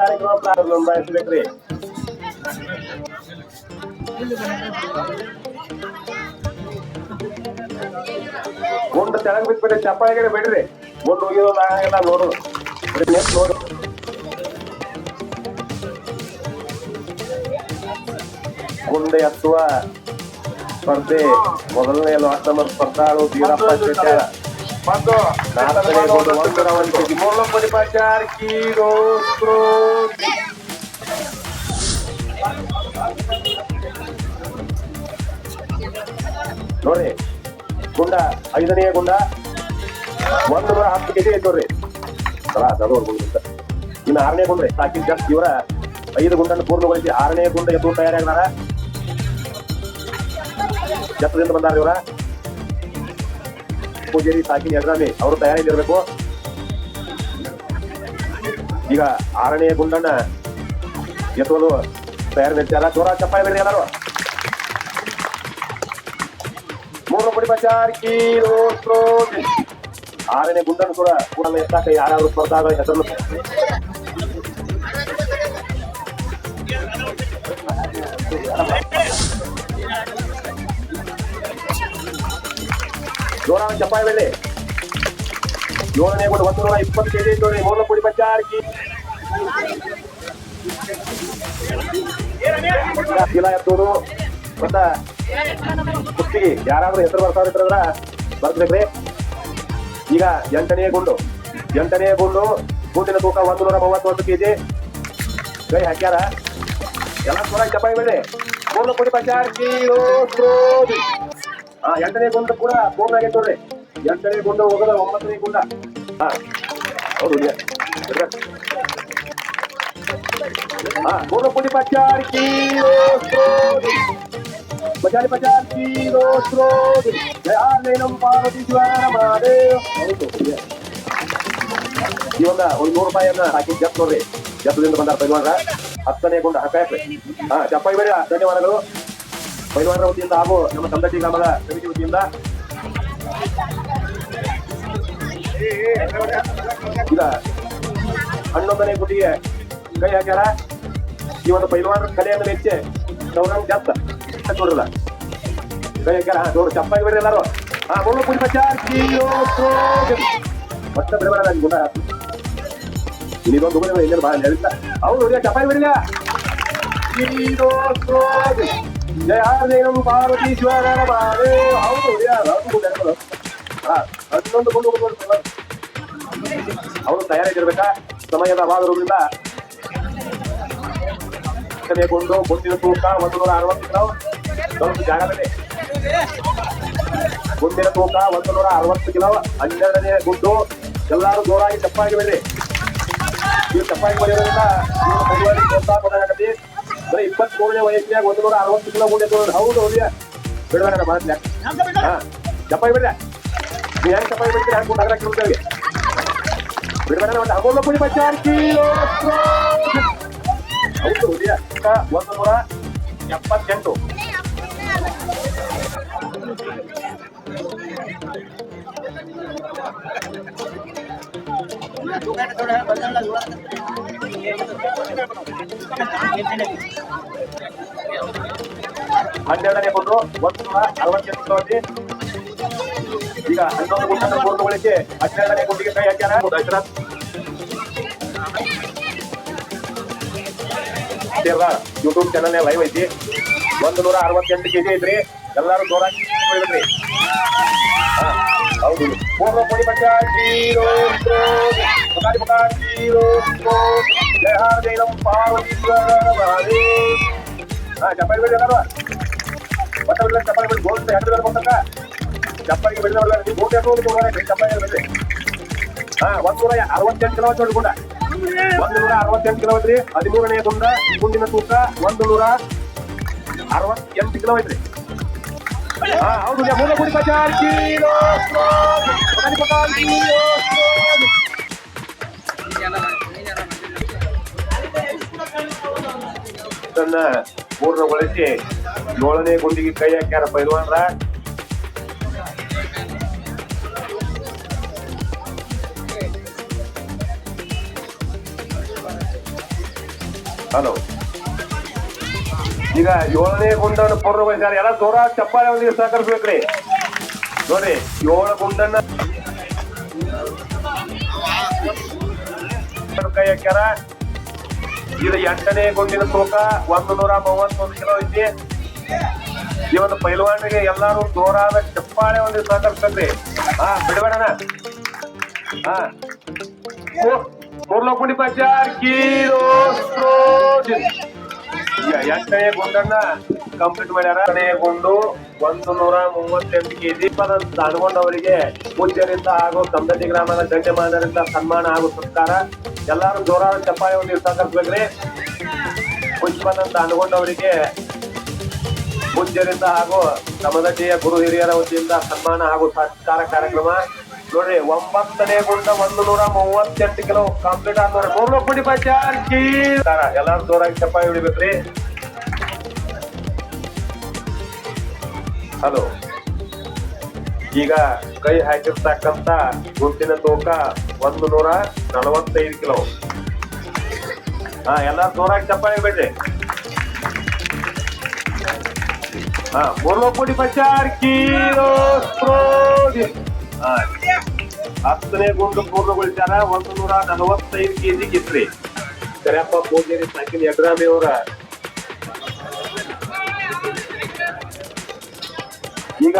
ಕಾರ್ಯಕ್ರಮ ಪ್ರಾರಂಭಿಸ್ಬೇಕ್ರಿ ಗುಂಡ ತೆಳಗ್ ಬಿಟ್ಬಿಡ್ರಿ ಚಪ್ಪಾಳಿಗೆ ಬಿಡ್ರಿ. ಗುಂಡ್ ಹೋಗಿರೋದು ಆಗಂಗಿಲ್ಲ ನೋಡು. ನೋಡು ಗುಂಡ ಎತ್ತುವ ಸ್ಪರ್ಧೆ. ಮೊದಲನೇ ಲಾಟ್ ಸ್ಪರ್ಧಾಳು ಬೀರಪ್ಪ ಶೆಟ್ಟಾರ ಬಂದು ನಾಲ್ಕನೇ ಗುಂಡು ಒಂದು ರೌಂಡ್ ಕೆಜಿ ಮೂರ್ಲ ಪರಿಪಾಚಾರ ಕೀರೋ ನೋಡ್ರಿ ಗುಂಡ ಐದನೇ ಗುಂಡ. ಒಂದು ನೂರ ಹತ್ತು ಕೆಜಿ ಐತೆ ನೋಡ್ರಿ ಸಲ ಅದು ಗುಂಡ ಅಂತ. ಇನ್ನು ಆರನೇ ಗುಂಡ್ರಿ ಸಾಕಿನ ಜಸ್ಟ್ ಇವರ ಐದು ಗುಂಡನ್ನು ಪೂರ್ಣಗೊಳಿಸಿ ಆರನೇ ಗುಂಡ ಎದ್ದು ತಯಾರಾಗ್ಯಾರ ಜತ್ತದಿಂದ ಬಂದಾರ ಇವರ. ಪೂಜಾರಿ ಸಾಕಿನ ಯಜಮಾನಿ ಅವರು ತಯಾರಿಯಲ್ಲಿರ್ಬೇಕು. ಈಗ ಆರನೇ ಗುಂಡಣ್ಣ ಎತ್ತುವುದು ತಯಾರಿ ನಡೆಸ್ಯಾರ ಜೋರ ಚಪ್ಪಾಳೆ ಬೇರೆ ಎಲ್ಲರೂ. ಮೂರು ಪುಡಿ ಬಚಾರ್ ಕೀಲೋ. ಆರನೇ ಗುಂಡಣ್ಣ ಕೂಡ ಕೂಡ ಎತ್ತಾಕ ಯಾರಾದ್ರೂ ಸ್ಪರ್ಧಾಗಳ ಹೆಸರನ್ನು ಜೋರಾನ ಚಪ್ಪಾಳೆ ಬೆಳೆ ಏಳನೇ ಗುಂಡು ಒಂದು ನೂರ ಇಪ್ಪತ್ತು ಕೆಜಿ ನೋಡಿ ಮೂರು ಪುಡಿ ಬಚಾರ್ ಕೀ ಚೀಲ ಎತ್ತೋದು ಮತ್ತ ಕುಸ್ತಿಗೆ ಯಾರಾದ್ರೂ ಹೆಸರು ಬರ್ತಾವ್ರಿದ್ರ ಬರ್ಬೇಕ್ರಿ ಈಗ ಎಂಟನೇ ಗುಂಡು ಎಂಟನೇ ಗುಂಡು ಗುಂಡಿನ ತೂಕ ಒಂದು ನೂರ ಮೂವತ್ತೊಂದು ಕೆಜಿ ಕೈ ಹಾಕ್ಯಾರ. ಎಲ್ಲ ನೂರ ಚಪಾಯಿ ಬೇಳೆ ಮೂರು ಪುಡಿ ಬಚಾರ್ ಕೀಲೋ ಸ್ರೋದಿ. ಎಂಟನೇ ಗುಂಡು ಕೂಡ ಫೋನ್ ಆಗೈತೆ ನೋಡ್ರಿ. ಎಂಟನೇ ಗುಂಡು ಹೋಗದ ಒಂಬತ್ತನೇ ಗುಂಡ. ಹಾ ಹೌದು. ಹಾ ಮೂರು ಪುಡಿ ಪಚಾರಿ ಪಚಾರಿ ಪಚಾರಿ ಬಚಾರ್ ಒಂದು ಸ್ರೋದಿ. ಜಯಾಲೇನಂ ಒಂದ, ಒಂದ್ ನೂರು ರೂಪಾಯಿಯನ್ನ ಹಾಕಿ ಜಪ್ ನೋಡ್ರಿ. ಜಪ್ಪದಿಂದ ಬಂದಾರ ಪೈಲ್ವಾನ್ರ ಹತ್ತನೇ ಗುಂಡ ಹಾಕಾಕ್ರಿ ಹಾ ಚಪ್ಪಾಯಿ ಬೇಡ ಧನ್ಯವಾದಗಳು. ಪೈಲ್ವಾನ್ರ ವತಿಯಿಂದ ಹಾಗೂ ನಮ್ಮ ಸಂದಟಿ ಗ್ರಾಮದ ಸಮಿತಿ ವತಿಯಿಂದ. ಹನ್ನೊಂದನೇ ಗುಡಿಗೆ ಕೈ ಹಾಕ್ಯಾರ. ಈ ಒಂದು ಕಲೆ ಕಲೆಯನ್ನು ಹೆಚ್ಚೆ ಗೌರವ ಜಾಸ್ತ ನೋಡ್ರಲ್ಲ. ಕೈ ಹಾಕ್ಯಾರ. ನೋಡು ಚಪ್ಪಾಗಿ ಬರ್ರಿ ಎಲ್ಲಾರು. ಹಾ ಮುಳ್ಳು ಪುಡಿ ಒಟ್ಟ ಬಿಡಬೇಡ ಗುಂಡ ಎಲ್ಲರೂ ಭಾಳ ಹೇಳಿಲ್ಲ ಅವ್ರು ಚಪ್ಪಾಗಿ ಚಪ್ಪಾಯಿ ಬಿಡಿಲ್ಲ ಜಯ ದೇವಂ ಪಾರ್ವತೀಶ್ವರ ಬಾಳೆ ಹೌದು ಹನ್ನೊಂದು ಗುಂಡು ಅವರು ತಯಾರಾಗಿರ್ಬೇಕಾ? ಸಮಯದ ಅಭಾವದಿಂದ ಹತ್ತನೇ ಗುಂಡು ಗುಂಡಿನ ತೂಕ ಒಂದು ನೂರ ಅರವತ್ತು ಕಿಲೋ ದೊಡ್ಡ ಜಾಗದಲ್ಲಿ ಗುಂಡಿನ ತೂಕ ಒಂದು ನೂರ ಅರವತ್ತು ಕಿಲೋ ಹನ್ನೆರಡನೇ ಗುಂಡು. ಎಲ್ಲರೂ ಜೋರಾಗಿ ಚಪ್ಪಾಗಿ ಬಿಡ್ರಿ ನೀವು ಚಪ್ಪಾಗಿ ಬರೆಯೋದ್ರಿಂದ ನೀವು ಪ್ರೋತ್ಸಾಹ ಕೊಡಾಕತ್ತಿ ಬರೀ ಇಪ್ಪತ್ಮೂರನೇ ವಯಸ್ಸಿನಾಗ ಒಂದು ನೂರ ಅರವತ್ತು ಕಿಲೋ ಗುಂಡೆ ತಗೊಂಡು ಹೌದು ಹೌದು ಬಿಡಬೇಡ ಮಾತ್ಲೆ ಹಾ ಚಪ್ಪಾಗಿ ಬಿಡ್ರಿ ನೀವು ಹೆಂಗ್ ಚಪ್ಪಾಗಿ ಬಿಡ್ತೀರಿ ಹಂಗೆ ಗುಂಡು ಹಾಕಿ ಬಿಡ್ತೇವೆ ಬಿಡಬೇಡ ಒಂದು ಅಮೂಲ್ಯ ಪುಡಿ ಬಚ್ಚಾರ್ ಕಿಲೋ ಹೌದು ಹುಲಿಯ ಒಂದು ನೂರ ಎಪ್ಪತ್ತೆಂಟು ಹನ್ನೆರಡನೇ ಗುಂಡು ಒಂದು ನೂರ ಅರವತ್ತೆಂಟು ಈಗ ಹನ್ನೊಂದು ಗುಂಡನ್ನು ಪೂರ್ಣಗೊಳಿಸಿ ಹನ್ನೆರಡನೇ ಕೈ ಹಾಕ್ಯಾರ. ದಶರಥ್ ಯೂಟ್ಯೂಬ್ ಚಾನಲ್ ಲೈವ್ ಐತಿ. ಒಂದು ನೂರ ಅರವತ್ತೆಂಟು ಕೆಜಿ ಐತ್ರಿ. ಎಲ್ಲಾರು ಜೋರಾಗಿ ಹೌದು. ಮೂರು. ಕೋಟಿ ಪಟ್ಟ ಜೀರೋ ಜೀರೋ ಜಯ ಹಾರ ಜೈಲಂ ಪಾರ್ವತೀಶ್ವರ ಮಹಾದೇವ್ ಹಾ ಚಪ್ಪಾಳಿ ಬಿಡಿ ಎಲ್ಲಾರು ಬಟ್ಟ ಬಿಡ್ಲ ಚಪ್ಪಾಳಿ ಬಿಡಿ ಗೋಲ್ಡ್ ಹೆಂಡ್ರ ಬಂದಕ್ಕ ಚಪ್ಪಾಳಿಗೆ ಬಿಡಿದವಲ್ಲ ನೀವು ಗೋಲ್ಡ್ ಎತ್ತೋದು ಕೊಡೋಣ ಚಪ್ಪಾಳಿ ಬಿಡ್ರಿ ಹಾ ಒಂದ್ ನೂರ ಅರವತ್ತೆಂಟು ಕಿಲೋಮೀಟರ್ ನೋಡ್ಕೊಂಡ ಒಂದು ನೂರ ಅರವತ್ತೆಂಟು ಕಿಲೋಮೀಟರ್ ಹದಿಮೂರನೇ ಗುಂಡ ಈ ಗುಂಡಿನ ತೂಕ ಒಂದು ನೂರ ಅರವತ್ತೆಂಟು ಕಿಲೋಮೀಟರ್ ಹಾ ಹೌದು ಮೂಲ ಗುಡಿ ಬಜಾರ್ ಕಿಲೋ ಕಿಲೋ ಪೂರ್ಣಗೊಳಿಸಿ ಏಳನೇ ಗುಂಡಿಗೆ ಕೈ ಹಾಕ್ಯಾರ ಪೈಲ್ವಾನ್ರ ಹಲೋ. ಈಗ ಏಳನೇ ಗುಂಡನ್ನು ಪೂರ್ಣ ವಹಿಸ್ಯಾರ ಎಲ್ಲ ದೂರ ಚಪ್ಪಾಳೆ ಒಂದಿಗೆ ಸಹಕರಿಸ್ಬೇಕ್ರಿ ನೋಡ್ರಿ, ಏಳು ಗುಂಡನ್ನ ಕೈ ಹಾಕ್ಯಾರ. ಇದು ಎಂಟನೇ ಗುಂಡಿನ ತೂಕ, ಒಂದು ನೂರ ಮೂವತ್ತೊಂದು ಕಿಲೋ ಐತಿ. ಒಂದು ಪೈಲ್ವಾನಿಗೆ ಎಲ್ಲಾರು ಜೋರಾದ ಚಪ್ಪಾಳೆ ಒಂದು ಸಹಕರಿಸ್ಬೇಕ್ರಿ. ಹಾ ಬಿಡಬೇಡಣ ಹಾ. ಮೂರ್ಲೋ ಕುಂಡಿ ಬಜಾರ್ ಕೀರೋ ಎಂಟನೇ ಗುಂಡನ್ನ ಕಂಪ್ಲೀಟ್ ಮಾಡ್ಯಾರ. ಗುಂಡು. ಒಂದು ನೂರ ಮೂವತ್ತೆಂಟು ಕೆಜಿ ಪದಂತ ಅನ್ಕೊಂಡವರಿಗೆ ಪೂಜ್ಯರಿಂದ ಹಾಗೂ ಸಂಬಂಧಿ ಗ್ರಾಮದ ಗಣ್ಯಮಾನರಿಂದ ಸನ್ಮಾನ ಹಾಗೂ ಸತ್ಕಾರ. ಎಲ್ಲರೂ ಜೋರಾದ ಚಪ್ಪಾಳೆ ಒಂದು ಸಹಕರಿಸ್ಬೇಕ್ರಿ ಪುಷ್ಪದಂತ ಅನ್ಕೊಂಡವರಿಗೆ ಪೂಜ್ಯರಿಂದ ಹಾಗೂ ಸಮದಟ್ಟಿಯ ಗುರು ಹಿರಿಯರ ವತಿಯಿಂದ ಸನ್ಮಾನ ಹಾಗೂ ಸತ್ಕಾರ ಕಾರ್ಯಕ್ರಮ. ನೋಡ್ರಿ, ಒಂಬತ್ತನೇ ಗುಂಡ ಒಂದು ನೂರ ಮೂವತ್ತೆಂಟು ಕಿಲೋ ಕಂಪ್ಲೀಟ್ ಆದ್ರೆ ಎಲ್ಲರೂ ಜೋರಾಗಿ ಚಪ್ಪಾಳಿ ಹಿಡಿಬೇಕ್ರಿ. ಹಲೋ. ಈಗ ಕೈ ಹಾಕಿರ್ತಕ್ಕಂತ ಗುಂಡಿನ ತೂಕ ಒಂದು ನೂರ ನಲವತ್ತೈದು ಕಿಲೋ. ಹಾ ಎಲ್ಲ ಜೋರಾಗಿ ಚಪ್ಪಾಳೆ ಬಿಡ್ರಿ. ಹಾ ಮೂರ್ಲು ಪುಡಿ ಬಜಾರ್ ಕೀರೋ ಹತ್ತನೇ ಗುಂಡು ಪೂರ್ಣಗೊಳಿಸ್ಯಾರ ಒಂದು ನೂರ ನಲವತ್ತೈದು ಕೆಜಿ ಗಿತ್ರಿ ಕರೆಯಪ್ಪ ಪೂಜಾರಿ, ಸಾಕಿನ ಯಡ್ರಾಮಿ ಅವರ ಈಗ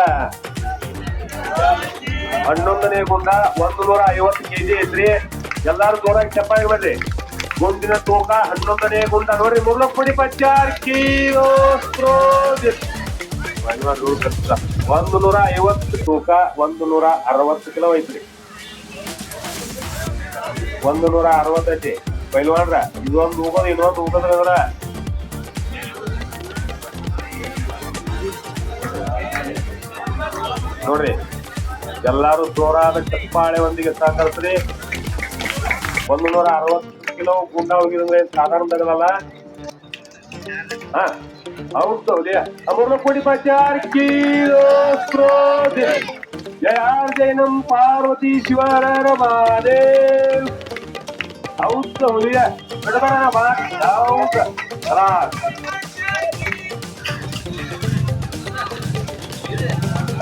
ಹನ್ನೊಂದನೇ ಗುಂಡ ಒಂದು ನೂರ ಐವತ್ತು ಕೆಜಿ ಐತ್ರಿ. ಎಲ್ಲಾರು ಜೋರಾಗಿ ಚಪ್ಪಾಗಿ ಬರ್ರಿ. ಗುಂಡಿನ ತೂಕ ಹನ್ನೊಂದನೇ ಗುಂಡ ನೋಡ್ರಿ. ಮುರ್ಲಕ್ ಪುಡಿ ಕೀಲೋ ಒಂದು ನೂರ ಐವತ್ತು ತೂಕ ಒಂದು ನೂರ ಅರವತ್ತು ಕಿಲೋ ಐತ್ರಿ. ಒಂದು ನೂರ ಅರವತ್ತೈತಿ ಪೈಲ್ವಾನ್ರ, ಇದೊಂದು ಹೋಗೋದು ಇನ್ನೊಂದು ಹೋಗೋದ್ರ ನೋಡ್ರಿ, ಎಲ್ಲಾರು ಜೋರಾದ ಚಪ್ಪಾಳೆ ಒಂದಿಗೆ ಸಹಕರಿಸ್ರಿ ಒಂದು ನೂರ ಅರವತ್ತು ಕಿಲೋ ಗುಂಡ ಹೋಗಿದ್ರೆ ಸಾಧಾರಣದಲ್ಲ ಹಾ, ಹೌದು ಹೌದೇ ಅಮರ್ನ ಪುಡಿ ಬಜಾರ್ ಕಿಲೋ ಜಯ ಜೈನಂ ಪಾರ್ವತಿ ಶಿವರ ರಮಾದೇವ್ ಹೌದು ಬಿಡಬೇಡ ಬಾ ಹೌದು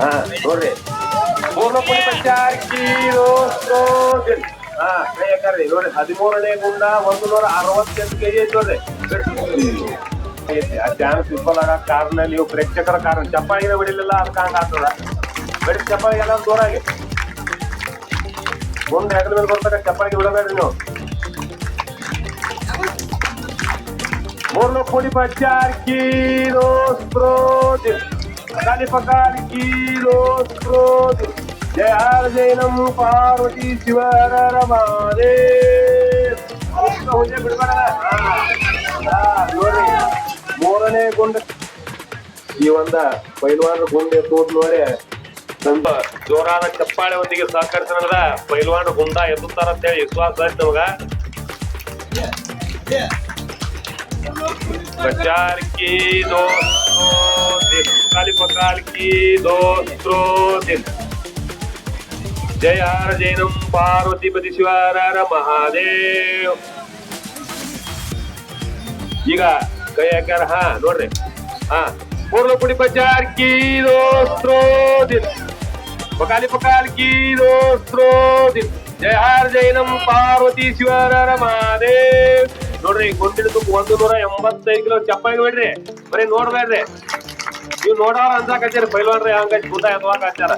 ಹಾ, ನೋಡ್ರಿ. ಪೂರ್ಣ ಪುಡಿ ಬಜಾರ್ ಕಿಲೋ ಹಾ ಕೈ ಹಾಕಾರ್ರಿ ನೋಡ್ರಿ, ಹದಿಮೂರನೇ ಗುಂಡ ಒಂದು ನೂರ ಅರವತ್ತೆಂಟು ಕೆಜಿ ಐತಿ ನೋಡ್ರಿ. ಚಾನ್ಸ್ ಸಿಂಪಲ್ ಆಗ ಕಾರಣ ನೀವು ಪ್ರೇಕ್ಷಕರ ಕಾರಣ. ಚಪ್ಪಾಳಿಗೆ ಬಿಡಲಿಲ್ಲ ಅದಕ್ಕೆ ಹಂಗ ಆಗ್ತದ. ಚಪ್ಪಾಳಿಗೆ ಎಲ್ಲ ದೂರಾಗಿ ಮುಂದೆ ಹೆಗಲ ಮೇಲೆ ಬರ್ತಾರೆ ಚಪ್ಪಾಳಿಗೆ ಬಿಡಬೇಡ್ರಿ ನೀವು. ಮೂರ್ಲು ಪುಡಿ ಬಜಾರ್ ಕಿಲೋ ಕಲಿಪಕಾಲಿಕಿ ಲೋಸ್ತ್ರೋದು ಜಯ ಜೈನಂ ಪಾರ್ವತಿ ಶಿವರ ರಮಾದೇ ಹುಜೆ ಬಿಡ್ಬೇಡ ನೋಡ್ರಿ ಮೂರನೇ ಗುಂಡ. ಈ ಒಂದ ಪೈಲ್ವಾನರ ಗುಂಡೆ ತೋದ್ ನೋಡಿ. ಸ್ವಲ್ಪ ಜೋರಾದ ಚಪ್ಪಾಳೆ ಒಂದಿಗೆ ಸಹಕರಿಸಿದ ಪೈಲ್ವಾನ್ ಗುಂಡ ಎದ್ದುತ್ತಾರ ಅಂತ ಹೇಳಿ ವಿಶ್ವಾಸ ಆಯ್ತು ನಮಗ. ಪ್ರಚಾರಕ್ಕೆ ದೋ काली पकाल की दोस्तों दिल जय हर जैनम पार्वतीपति ಶಿವರ ಮಹಾದೇವ್ ಈಗ ಕೈ ಹಾಕ್ಯಾರ ಹಾ ನೋಡ್ರಿ ಹಾ ಪೂರ್ವ ಪುಡಿ ಬಜಾರ್ ಕಿ ದೋಸ್ತ್ರೋ ದಿಲ್ ಪಕಾಲಿ ಪಕಾಲ್ ಕಿ ದೋಸ್ತ್ರೋ ದಿಲ್ ಜಯ ಹರ್ ಜೈನಂ ಪಾರ್ವತಿ ಶಿವರ ಮಹಾದೇವ್ ನೋಡ್ರಿ ಗುಂಡಿನ ಒಂದು ನೂರ ಎಂಬತ್ತೈದು ಕಿಲೋ ಚಪ್ಪಾಳಿ ಬಿಡ್ರಿ ಬರೀ ನೋಡ್ಬೇಡ್ರಿ ನೀವು ನೋಡೋರ ಅಂತ ಹಚ್ಚಾರ ಪೈಲ್ವಾನ್ರಿ ಹಂಗ ಗುಂಡ ಎತ್ತವಾಕ ಹಚ್ಚಾರ